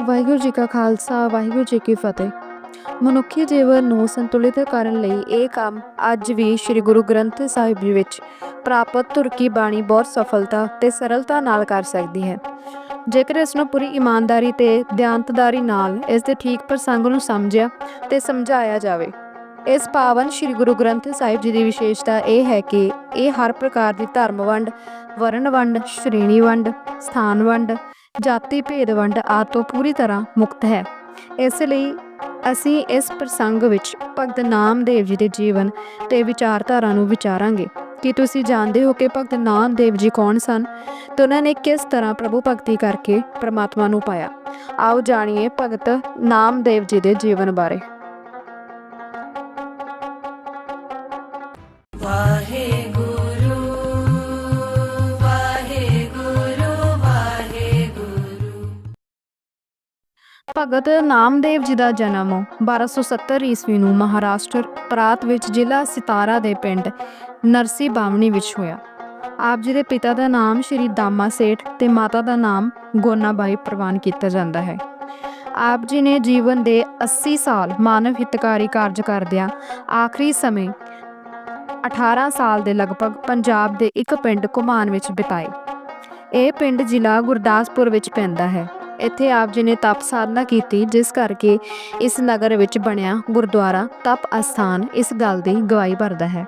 ਵਾਹਿਗੁਰੂ ਜੀ ਕਾ ਖਾਲਸਾ, ਵਾਹਿਗੁਰੂ ਜੀ ਕੀ ਫਤਿਹ। ਮਨੁੱਖੀ ਜੀਵਨ ਨੂੰ ਸੰਤੁਲਿਤ ਕਰਨ ਲਈ ਇਹ ਕੰਮ ਅੱਜ ਵੀ ਸ੍ਰੀ ਗੁਰੂ ਗ੍ਰੰਥ ਸਾਹਿਬ ਜੀ ਵਿੱਚ ਪ੍ਰਾਪਤ ਤੁਰਕੀ ਬਾਣੀ ਬਹੁਤ ਸਫਲਤਾ ਤੇ ਸਰਲਤਾ ਨਾਲ ਕਰ ਸਕਦੀ ਹੈ। ਜੇਕਰ ਇਸ ਨੂੰ ਪੂਰੀ ਇਮਾਨਦਾਰੀ ਤੇ ਧਿਆਨਤਦਾਰੀ ਨਾਲ ਇਸ ਦੇ ਠੀਕ ਪ੍ਰਸੰਗ ਨੂੰ ਸਮਝਿਆ ਤੇ ਸਮਝਾਇਆ ਜਾਵੇ। ਇਸ ਪਾਵਨ ਸ੍ਰੀ ਗੁਰੂ ਗ੍ਰੰਥ ਸਾਹਿਬ ਜੀ ਦੀ ਵਿਸ਼ੇਸ਼ਤਾ ਇਹ ਹੈ ਕਿ ਇਹ ਹਰ ਪ੍ਰਕਾਰ ਦੀ ਧਰਮ ਵੰਡ ਵਰਣ ਵੰਡ ਸ਼੍ਰੇਣੀ ਵੰਡ ਸਥਾਨ ਵੰਡ ਜਾਤੀ ਭੇਦ ਵੰਡ ਆਦਿ ਤੋਂ ਪੂਰੀ ਤਰ੍ਹਾਂ ਮੁਕਤ ਹੈ। ਇਸ ਲਈ ਅਸੀਂ ਇਸ ਪ੍ਰਸੰਗ ਵਿੱਚ ਭਗਤ ਨਾਮਦੇਵ ਜੀ ਦੇ ਜੀਵਨ ਤੇ ਵਿਚਾਰਧਾਰਾ ਨੂੰ ਵਿਚਾਰਾਂਗੇ। ਕਿ ਤੁਸੀਂ ਜਾਣਦੇ ਹੋ ਕਿ ਭਗਤ ਨਾਮਦੇਵ ਜੀ ਕੌਣ ਸਨ? ਤੇ ਉਹਨਾਂ ਨੇ ਕਿਸ ਤਰ੍ਹਾਂ ਪ੍ਰਭੂ ਭਗਤੀ ਕਰਕੇ ਪ੍ਰਮਾਤਮਾ ਨੂੰ ਪਾਇਆ? ਆਓ ਜਾਣੀਏ ਭਗਤ ਨਾਮਦੇਵ ਜੀ ਦੇ ਜੀਵਨ ਬਾਰੇ। ਭਗਤ ਨਾਮਦੇਵ ਜੀ ਦਾ ਜਨਮ 1270 ਈਸਵੀ ਨੂੰ ਮਹਾਰਾਸ਼ਟਰ ਪ੍ਰਾਂਤ ਵਿੱਚ ਜ਼ਿਲ੍ਹਾ ਸਿਤਾਰਾ ਦੇ ਪਿੰਡ ਨਰਸੀ ਬਾਵਣੀ ਵਿੱਚ ਹੋਇਆ। ਆਪ ਜੀ ਦੇ ਪਿਤਾ ਦਾ ਨਾਮ ਸ਼੍ਰੀ ਦਾਮਾ ਸੇਠ ਤੇ ਮਾਤਾ ਦਾ ਨਾਮ ਗੋਨਾਬਾਈ ਪ੍ਰਵਾਨ ਕੀਤਾ ਜਾਂਦਾ ਹੈ। ਆਪ ਜੀ ਨੇ ਜੀਵਨ ਦੇ 80 ਸਾਲ ਮਾਨਵ ਹਿਤਕਾਰੀ ਕਾਰਜ ਕਰਦਿਆਂ ਆਖਰੀ ਸਮੇਂ 18 ਸਾਲ ਦੇ ਲਗਭਗ ਪੰਜਾਬ ਦੇ ਇੱਕ ਪਿੰਡ ਕੁਮਾਨ ਵਿੱਚ ਬਿਤਾਏ। ਇਹ ਪਿੰਡ ਜ਼ਿਲ੍ਹਾ ਗੁਰਦਾਸਪੁਰ ਵਿੱਚ ਪੈਂਦਾ ਹੈ। ਇੱਥੇ ਆਪ ਜੀ ਨੇ ਤਪ ਸਾਧਨਾ ਕੀਤੀ, ਜਿਸ ਕਰਕੇ ਇਸ ਨਗਰ ਵਿੱਚ ਬਣਿਆ ਗੁਰਦੁਆਰਾ ਤਪ ਅਸਥਾਨ ਇਸ ਗੱਲ ਦੀ ਗਵਾਹੀ ਭਰਦਾ ਹੈ।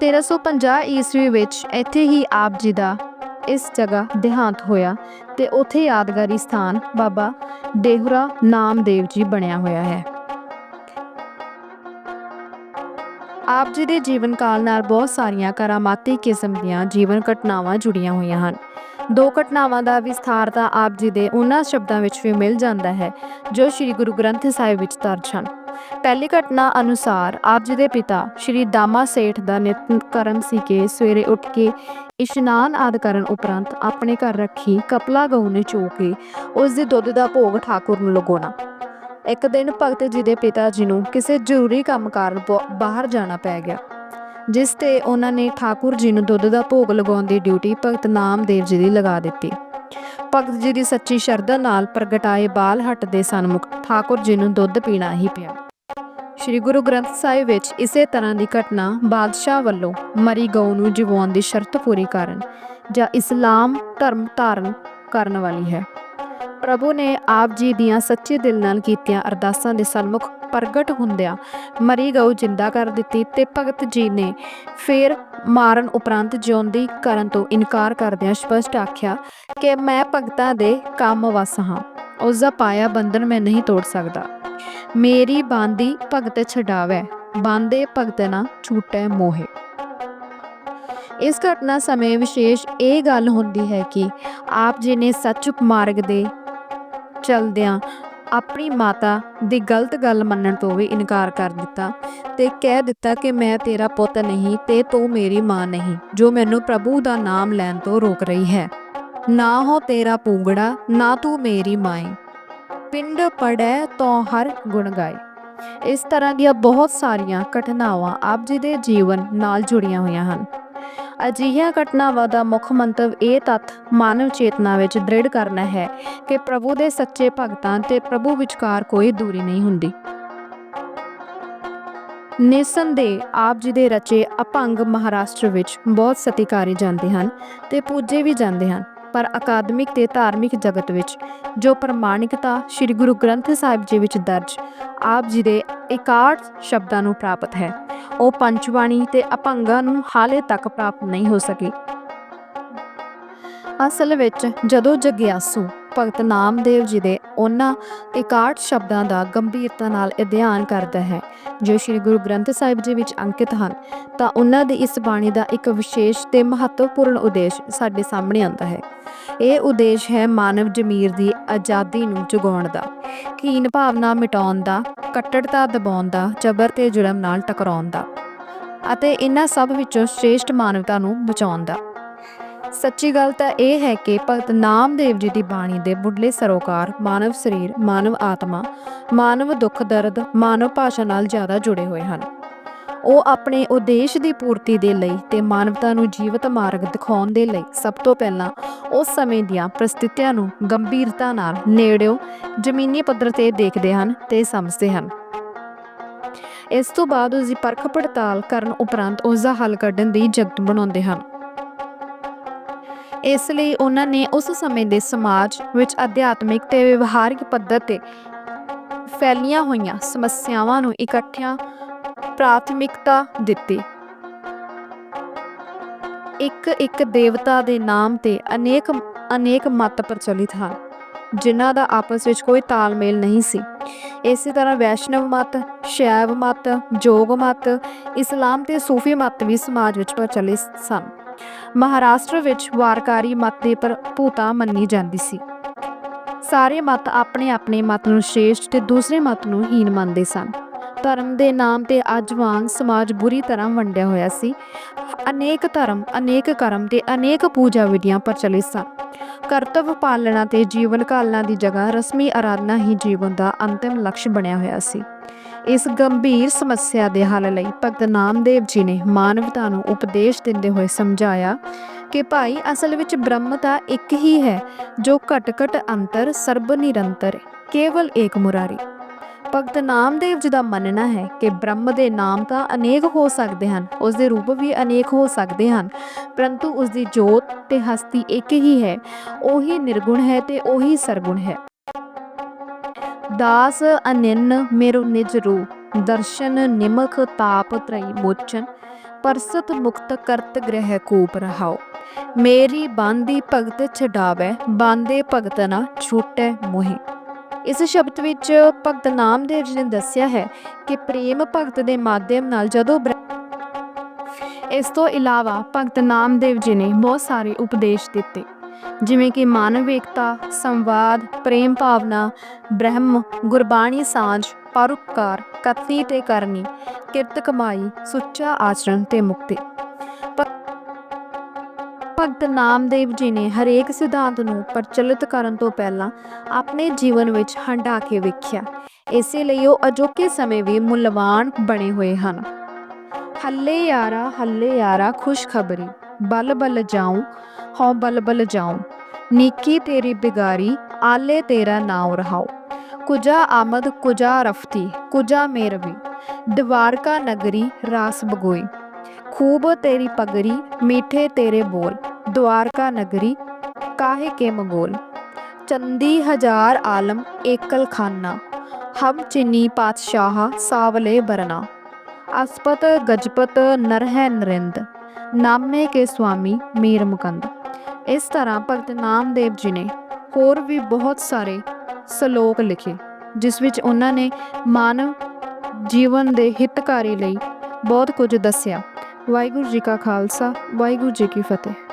1350 ਈਸਵੀ ਵਿੱਚ ਇੱਥੇ ਹੀ ਆਪ ਜੀ ਦਾ ਇਸ ਜਗ੍ਹਾ ਦੇਹਾਂਤ ਹੋਇਆ ਤੇ ਉੱਥੇ ਯਾਦਗਾਰੀ ਸਥਾਨ ਬਾਬਾ ਦੇਹੁਰਾ ਨਾਮਦੇਵ ਜੀ ਬਣਿਆ ਹੋਇਆ ਹੈ। ਆਪ ਜੀ ਦੇ ਜੀਵਨ ਕਾਲ ਨਾਲ ਬਹੁਤ ਸਾਰੀਆਂ ਕਰਾਮਾਤੀ ਕਿਸਮ ਦੀਆਂ ਜੀਵਨ ਘਟਨਾਵਾਂ ਜੁੜੀਆਂ ਹੋਈਆਂ ਹਨ। ਦੋ ਘਟਨਾਵਾਂ ਦਾ ਵਿਸਥਾਰ ਤਾਂ ਆਪ ਜੀ ਦੇ ਉਹਨਾਂ ਸ਼ਬਦਾਂ ਵਿੱਚ ਵੀ ਮਿਲ ਜਾਂਦਾ ਹੈ, ਜੋ ਸ੍ਰੀ ਗੁਰੂ ਗ੍ਰੰਥ ਸਾਹਿਬ ਵਿੱਚ ਦਰਜ ਹਨ। ਪਹਿਲੀ ਘਟਨਾ ਅਨੁਸਾਰ ਆਪ ਜੀ ਦੇ ਪਿਤਾ ਸ੍ਰੀ ਦਾਮਾ ਸੇਠ ਦਾ ਨਿਤ ਕਰਮ ਸੀ ਕਿ ਸਵੇਰੇ ਉੱਠ ਕੇ ਇਸ਼ਨਾਨ ਆਦਿ ਕਰਨ ਉਪਰੰਤ ਆਪਣੇ ਘਰ ਰੱਖੀ ਕਪਲਾ ਗਊ ਨੇ ਚੋ ਕੇ ਉਸ ਦੇ ਦੁੱਧ ਦਾ ਭੋਗ ਠਾਕੁਰ ਨੂੰ ਲਗਾਉਣਾ। ਇੱਕ ਦਿਨ ਭਗਤ ਜੀ ਦੇ ਪਿਤਾ ਜੀ ਨੂੰ ਕਿਸੇ ਜ਼ਰੂਰੀ ਕੰਮ ਕਾਰਨ ਬ- ਬਾਹਰ ਜਾਣਾ ਪੈ ਗਿਆ। ਜਿਸ ਤੇ ਉਹਨਾਂ ਨੇ ਠਾਕੁਰ ਜੀ ਨੂੰ ਦੁੱਧ ਦਾ ਭੋਗ ਲਗਾਉਣ ਦੀ ਡਿਊਟੀ ਭਗਤ ਨਾਮਦੇਵ ਜੀ ਦੀ ਲਗਾ ਦਿੱਤੀ। ਭਗਤ ਜੀ ਦੀ ਸੱਚੀ ਸ਼ਰਧਾ ਨਾਲ ਪ੍ਰਗਟਾਏ ਬਾਲ ਹੱਟ ਦੇ ਸਨਮੁਖ ਠਾਕੁਰ ਜੀ ਨੂੰ ਦੁੱਧ ਪੀਣਾ ਹੀ ਪਿਆ। ਸ਼੍ਰੀ ਗੁਰੂ ਗ੍ਰੰਥ ਸਾਹਿਬ ਵਿੱਚ ਇਸੇ ਤਰ੍ਹਾਂ ਦੀ ਘਟਨਾ ਬਾਦਸ਼ਾਹ ਵੱਲੋਂ ਮਰੀ ਗਊ ਨੂੰ ਜਿਵਾਉਣ ਦੀ ਸ਼ਰਤ ਪੂਰੀ ਕਰਨ ਜਾਂ ਇਸਲਾਮ ਧਰਮ ਧਾਰਨ ਕਰਨ ਵਾਲੀ ਹੈ। ਪ੍ਰਭੂ ਨੇ ਆਪ ਜੀ ਦੀਆਂ ਸੱਚੇ ਦਿਲ ਨਾਲ ਕੀਤੀਆਂ ਅਰਦਾਸਾਂ ਦੇ ਸਨਮੁਖ ਪ੍ਰਗਟ ਹੁੰਦਿਆਂ ਮਰੀ ਗਊ ਜਿੰਦਾ ਕਰ ਦਿੱਤੀ ਤੇ ਭਗਤ ਜੀ ਨੇ ਫੇਰ ਮਾਰਨ ਉਪਰੰਤ ਜਿਉਂਦੀ ਕਰਨ ਤੋਂ ਇਨਕਾਰ ਕਰਦਿਆਂ ਸਪਸ਼ਟ ਆਖਿਆ ਕਿ ਮੈਂ ਭਗਤਾਂ ਦੇ ਕੰਮ ਵਸ ਹਾਂ, ਉਸ ਦਾ ਪਾਇਆ ਬੰਧਨ ਮੈਂ ਨਹੀਂ ਤੋੜ ਸਕਦਾ। ਮੇਰੀ ਬਾਂਦੀ ਭਗਤ ਛਡਾਵੇ, ਬਾਂਦੇ ਭਗਤ ਨਾ ਛੂਟੈ ਮੋਹੇ। ਇਸ ਘਟਨਾ ਸਮੇਂ ਵਿਸ਼ੇਸ਼ ਇਹ ਗੱਲ ਹੁੰਦੀ ਹੈ ਕਿ ਆਪ ਜੀ ਨੇ ਸੱਚ ਮਾਰਗ ਦੇ ਚਲਦਿਆਂ ਆਪਣੀ ਮਾਤਾ ਦੀ ਗਲਤ ਗੱਲ ਮੰਨਣ ਤੋਂ ਵੀ ਇਨਕਾਰ ਕਰ ਦਿੱਤਾ ਤੇ ਕਹਿ ਦਿੱਤਾ ਕਿ ਮੈਂ ਤੇਰਾ ਪੁੱਤ ਨਹੀਂ ਤੇ ਤੂੰ ਮੇਰੀ ਮਾਂ ਨਹੀਂ, ਜੋ ਮੈਨੂੰ ਪ੍ਰਭੂ ਦਾ ਨਾਮ ਲੈਣ ਤੋਂ ਰੋਕ ਰਹੀ ਹੈ। ਨਾ ਹੋ ਤੇਰਾ ਪੂੰਗੜਾ, ਨਾ ਤੂੰ ਮੇਰੀ ਮਾਈ। ਪਿੰਡ ਪੜੈ ਤੋਂ ਹਰ ਗੁਣ ਗਾਏ ਇਸ ਤਰ੍ਹਾਂ ਦੀਆਂ ਬਹੁਤ ਸਾਰੀਆਂ ਘਟਨਾਵਾਂ ਆਪ ਜੀ ਦੇ ਜੀਵਨ ਨਾਲ ਜੁੜੀਆਂ ਹੋਈਆਂ ਹਨ। ਅਜਿਹੀਆਂ ਘਟਨਾਵਾਂ ਦਾ ਮੁੱਖ ਮੰਤਵ ਇਹ ਤੱਥ ਮਾਨਵ ਚੇਤਨਾ ਵਿੱਚ ਦ੍ਰਿੜ ਕਰਨਾ ਹੈ ਕਿ ਪ੍ਰਭੂ ਦੇ ਸੱਚੇ ਭਗਤਾਂ ਤੇ ਪ੍ਰਭੂ ਵਿਚਕਾਰ ਕੋਈ ਦੂਰੀ ਨਹੀਂ ਹੁੰਦੀ। ਨਿਸੰਦੇਹ ਆਪ ਜੀ ਦੇ ਰਚੇ ਅਭੰਗ ਮਹਾਰਾਸ਼ਟਰ ਵਿੱਚ ਬਹੁਤ ਸਤਿਕਾਰੇ ਜਾਂਦੇ ਹਨ ਤੇ ਪੂਜੇ ਵੀ ਜਾਂਦੇ ਹਨ, ਪਰ ਅਕਾਦਮਿਕ ਤੇ ਧਾਰਮਿਕ ਜਗਤ ਵਿੱਚ ਜੋ ਪ੍ਰਮਾਣਿਕਤਾ ਸ੍ਰੀ ਗੁਰੂ ਗ੍ਰੰਥ ਸਾਹਿਬ ਜੀ ਵਿੱਚ ਦਰਜ ਆਪ ਜੀ ਦੇ 61 ਸ਼ਬਦਾਂ ਨੂੰ ਪ੍ਰਾਪਤ ਹੈ ਉਹ ਪੰਚਵਾਣੀ ਤੇ ਅਭੰਗਾਂ ਨੂੰ ਹਾਲੇ ਤੱਕ ਪ੍ਰਾਪਤ ਨਹੀਂ ਹੋ ਸਕੇ। ਅਸਲ ਵਿੱਚ ਜਦੋਂ ਜਗਿਆਸੂ ਭਗਤ ਨਾਮਦੇਵ ਜੀ ਦੇ ਉਹਨਾਂ 61 ਸ਼ਬਦਾਂ ਦਾ ਗੰਭੀਰਤਾ ਨਾਲ ਅਧਿਐਨ ਕਰਦਾ ਹੈ, ਜੋ ਸ੍ਰੀ ਗੁਰੂ ਗ੍ਰੰਥ ਸਾਹਿਬ ਜੀ ਵਿੱਚ ਅੰਕਿਤ ਹਨ, ਤਾਂ ਉਹਨਾਂ ਦੀ ਇਸ ਬਾਣੀ ਦਾ ਇੱਕ ਵਿਸ਼ੇਸ਼ ਤੇ ਮਹੱਤਵਪੂਰਨ ਉਦੇਸ਼ ਸਾਡੇ ਸਾਹਮਣੇ ਆਉਂਦਾ ਹੈ। ਇਹ ਉਦੇਸ਼ ਹੈ ਮਾਨਵ ਜ਼ਮੀਰ ਦੀ ਆਜ਼ਾਦੀ ਨੂੰ ਜਗਾਉਣ ਦਾ ਕੀਨ ਭਾਵਨਾ ਮਿਟਾਉਣ ਦਾ, ਕੱਟੜਤਾ ਦਬਾਉਣ ਦਾ, ਜ਼ਬਰ ਤੇ ਜ਼ੁਲਮ ਨਾਲ ਟਕਰਾਉਣ ਦਾ ਅਤੇ ਇਹਨਾਂ ਸਭ ਵਿੱਚੋਂ ਸ੍ਰੇਸ਼ਟ ਮਾਨਵਤਾ ਨੂੰ ਬਚਾਉਣ ਦਾ। ਸੱਚੀ ਗੱਲ ਤਾਂ ਇਹ ਹੈ ਕਿ ਭਗਤ ਨਾਮਦੇਵ ਜੀ ਦੀ ਬਾਣੀ ਦੇ ਮੁੱਢਲੇ ਸਰੋਕਾਰ ਮਾਨਵ ਸਰੀਰ, ਮਾਨਵ ਆਤਮਾ, ਮਾਨਵ ਦੁੱਖ ਦਰਦ, ਮਾਨਵ ਭਾਸ਼ਾ ਨਾਲ ਜ਼ਿਆਦਾ ਜੁੜੇ ਹੋਏ ਹਨ। ਉਹ ਆਪਣੇ ਉਦੇਸ਼ ਦੀ ਪੂਰਤੀ ਦੇ ਲਈ ਤੇ ਮਾਨਵਤਾ ਨੂੰ ਜੀਵਤ ਮਾਰਗ ਦਿਖਾਉਣ ਦੇ ਲਈ ਸਭ ਤੋਂ ਪਹਿਲਾਂ ਉਸ ਸਮੇਂ ਦੀਆਂ ਪ੍ਰਸਥਿਤੀਆਂ ਨੂੰ ਗੰਭੀਰਤਾ ਨਾਲ ਨੇੜਿਓ ਜ਼ਮੀਨੀ ਪੱਧਰ ਤੇ ਦੇਖਦੇ ਹਨ ਤੇ ਸਮਝਦੇ ਹਨ। ਇਸ ਤੋਂ ਬਾਅਦ ਉਸ ਦੀ ਪਰਖ ਪੜਤਾਲ ਕਰਨ ਉਪਰੰਤ ਉਸ ਦਾ ਹੱਲ ਕੱਢਣ ਦੀ ਜਗਤ ਬਣਾਉਂਦੇ ਹਨ। ਇਸ ਲਈ ਉਹਨਾਂ ਨੇ ਉਸ ਸਮੇਂ ਦੇ ਸਮਾਜ ਵਿੱਚ ਅਧਿਆਤਮਿਕ ਤੇ ਵਿਵਹਾਰਿਕ ਪੱਧਰ ਤੇ ਫੈਲੀਆਂ ਹੋਈਆਂ ਸਮੱਸਿਆਵਾਂ ਨੂੰ ਇਕੱਠਿਆਂ ਪ੍ਰਾਥਮਿਕਤਾ ਦਿੱਤੀ। ਇੱਕ ਇੱਕ ਦੇਵਤਾ ਦੇ ਨਾਮ ਤੇ ਅਨੇਕ ਅਨੇਕ ਮਤ ਪ੍ਰਚਲਿਤ ਹਨ, ਜਿਨ੍ਹਾਂ ਦਾ ਆਪਸ ਵਿੱਚ ਕੋਈ ਤਾਲਮੇਲ ਨਹੀਂ ਸੀ। ਇਸੇ ਤਰ੍ਹਾਂ ਵੈਸ਼ਨਵ ਮਤ, ਸ਼ੈਵ ਮਤ, ਜੋਗ ਮਤ, ਇਸਲਾਮ ਤੇ ਸੂਫੀ ਮਤ ਵੀ ਸਮਾਜ ਵਿੱਚ ਪ੍ਰਚਲਿਤ ਸਨ। ਮਹਾਰਾਸ਼ਟਰ ਵਿੱਚ ਵਾਰਕਾਰੀ ਮਤ ਦੀ ਭੂਤਾ ਮੰਨੀ ਜਾਂਦੀ ਸੀ। ਸਾਰੇ ਮਤ ਆਪਣੇ ਆਪਣੇ ਮਤ ਨੂੰ ਸ਼੍ਰੇਸ਼ਟ ਤੇ ਦੂਸਰੇ ਮਤ ਨੂੰ ਹੀਨ ਮੰਨਦੇ ਸਨ। ਧਰਮ ਦੇ ਨਾਮ ਤੇ ਅੱਜ ਵਾਂਗ ਸਮਾਜ ਬੁਰੀ ਤਰ੍ਹਾਂ ਵੰਡਿਆ ਹੋਇਆ ਸੀ। ਅਨੇਕ ਧਰਮ, ਅਨੇਕ ਕਰਮ ਤੇ ਅਨੇਕ ਪੂਜਾ ਵਿਧੀਆਂ ਪ੍ਰਚਲਿਤ ਸਨ। ਕਰਤਵ ਪਾਲਣਾ ਤੇ ਜੀਵਨ ਕਾਲਣਾ ਦੀ ਜਗ੍ਹਾ ਰਸਮੀ ਆਰਾਧਨਾ ਹੀ ਜੀਵਨ ਦਾ ਅੰਤਿਮ ਲਕਸ਼ ਬਣਿਆ ਹੋਇਆ ਸੀ। ਇਸ ਗੰਭੀਰ ਸਮੱਸਿਆ ਦੇ ਹੱਲ ਲਈ ਭਗਤ ਨਾਮਦੇਵ ਜੀ ਨੇ ਮਾਨਵਤਾ ਨੂੰ ਉਪਦੇਸ਼ ਦਿੰਦੇ ਹੋਏ ਸਮਝਾਇਆ ਕਿ ਭਾਈ, ਅਸਲ ਵਿੱਚ ਬ੍ਰਹਮ ਤਾਂ ਇੱਕ ਹੀ ਹੈ, ਜੋ ਘਟ ਘਟ ਅੰਤਰ ਸਰਬ ਨਿਰੰਤਰ ਕੇਵਲ ਏਕ ਮੁਰਾਰੀ। ਭਗਤ ਨਾਮਦੇਵ ਜੀ ਦਾ ਮੰਨਣਾ ਹੈ ਕਿ ਬ੍ਰਹਮ ਦੇ ਨਾਮ ਤਾਂ ਅਨੇਕ ਹੋ ਸਕਦੇ ਹਨ, ਉਸ ਦੇ ਰੂਪ ਵੀ ਅਨੇਕ ਹੋ ਸਕਦੇ ਹਨ, ਪਰੰਤੂ ਉਸ ਦੀ ਜੋਤ ਤੇ ਹਸਤੀ ਇੱਕ ਹੀ ਹੈ, ਉਹੀ ਨਿਰਗੁਣ ਹੈ ਤੇ ਉਹੀ ਸਰਗੁਣ ਹੈ। ਦਾਸ ਅਨਿੰਨ ਮੇਰੁ ਨਿਜ ਰੂਪ ਦਰਸ਼ਨ ਨਿਮਖ ਤਾਪ ਤਰਈ ਮੋਚਨ, ਪਰਸਤ ਮੁਕਤ ਕਰਤ ਗ੍ਰਹਿ ਕੂਪ ਰਹਾਓ ਮੇਰੀ ਬਾਂਦੀ ਭਗਤ ਛਡਾਵੇ, ਬਾਂਦੇ ਭਗਤ ਨਾ ਛੂਟੈ ਮੋਹਿ। ਇਸ ਸ਼ਬਦ ਵਿੱਚ ਭਗਤ ਨਾਮਦੇਵ ਜੀ ਨੇ ਦੱਸਿਆ ਹੈ ਕਿ ਪ੍ਰੇਮ ਭਗਤ ਦੇ ਮਾਧਿਅਮ ਨਾਲ ਜਦੋਂ ਇਸ ਤੋਂ ਇਲਾਵਾ ਭਗਤ ਨਾਮਦੇਵ ਜੀ ਨੇ ਬਹੁਤ ਸਾਰੇ ਉਪਦੇਸ਼ ਦਿੱਤੇ। ਜਿਵੇਂ ਕਿ ਮਾਨਵ ਏਕਤਾ, ਸੰਵਾਦ, ਪ੍ਰੇਮ ਭਾਵਨਾ, ਬ੍ਰਹਮ, ਗੁਰਬਾਣੀ ਸਾਂਝ, ਪਰਉਪਕਾਰ, ਕਥਨੀ ਤੇ ਕਰਨੀ, ਕਿਰਤ ਕਮਾਈ, ਸੁੱਚਾ ਆਚਰਣ ਤੇ ਮੁਕਤੀ। ਭਗਤ ਨਾਮਦੇਵ ਜੀ ਨੇ ਹਰੇਕ ਸਿਧਾਂਤ ਨੂੰ ਪ੍ਰਚਲਿਤ ਕਰਨ ਤੋਂ ਪਹਿਲਾਂ ਆਪਣੇ ਜੀਵਨ ਵਿੱਚ ਹੰਢਾ ਕੇ ਵੇਖਿਆ। ਇਸੇ ਲਈ ਉਹ ਅਜੋਕੇ ਸਮੇਂ ਵੀ ਮੁੱਲਵਾਨ ਬਣੇ ਹੋਏ ਹਨ। ਹੱਲੇ ਯਾਰਾ ਹੱਲੇ ਯਾਰਾ ਖੁਸ਼ਖਬਰੀ। ਬਲ ਬਲ ਜਾਉ, ਹਉ ਬਲ ਬਲ ਜਾਉ। ਨੀਕੀ ਤੇਰੀ ਬਿਗਾਰੀ, ਆਲੇ ਤੇਰਾ ਨਾਉ ਰਹਾਉ। ਕੁਜਾ ਆਮਦ, ਕੁਜਾ ਰਫਤੀ, ਕੁਜਾ ਮੇਰਵੀ। ਦਵਾਰਕਾ ਨਗਰੀ, ਰਾਸ ਬਗੋਈ। ਖੂਬ ਤੇਰੀ ਪਗਰੀ, ਮੀਠੇ ਤੇਰੇ ਬੋਲ। ਦਵਾਰਕਾ ਨਗਰੀ, ਕਾਹੇ ਕੇ ਮੰਗੋਲ। ਚੰਦੀ ਹਜ਼ਾਰ ਆਲਮ ਏਕਲ ਖਾਨਾ ਹਮ ਚਿਨੀ ਪਾਤਸ਼ਾਹ, ਸਾਵਲੇ ਬਰਨਾ। ਅਸਪਤ, ਗਜਪਤ, ਨਰਹਿ, ਨਰਿੰਦ। ਨਾਮੇ ਕੇ ਸਵਾਮੀ ਮੀਰ ਮੁਕੰਦ। ਇਸ ਤਰ੍ਹਾਂ ਭਗਤ ਨਾਮਦੇਵ ਜੀ ਨੇ ਹੋਰ ਵੀ ਬਹੁਤ ਸਾਰੇ ਸ਼ਲੋਕ ਲਿਖੇ, ਜਿਸ ਵਿੱਚ ਉਹਨਾਂ ਨੇ ਮਾਨਵ ਜੀਵਨ ਦੇ ਹਿੱਤਕਾਰੀ ਲਈ ਬਹੁਤ ਕੁਝ ਦੱਸਿਆ। ਵਾਹਿਗੁਰੂ ਜੀ ਕਾ ਖਾਲਸਾ, ਵਾਹਿਗੁਰੂ ਜੀ ਕੀ ਫਤਿਹ।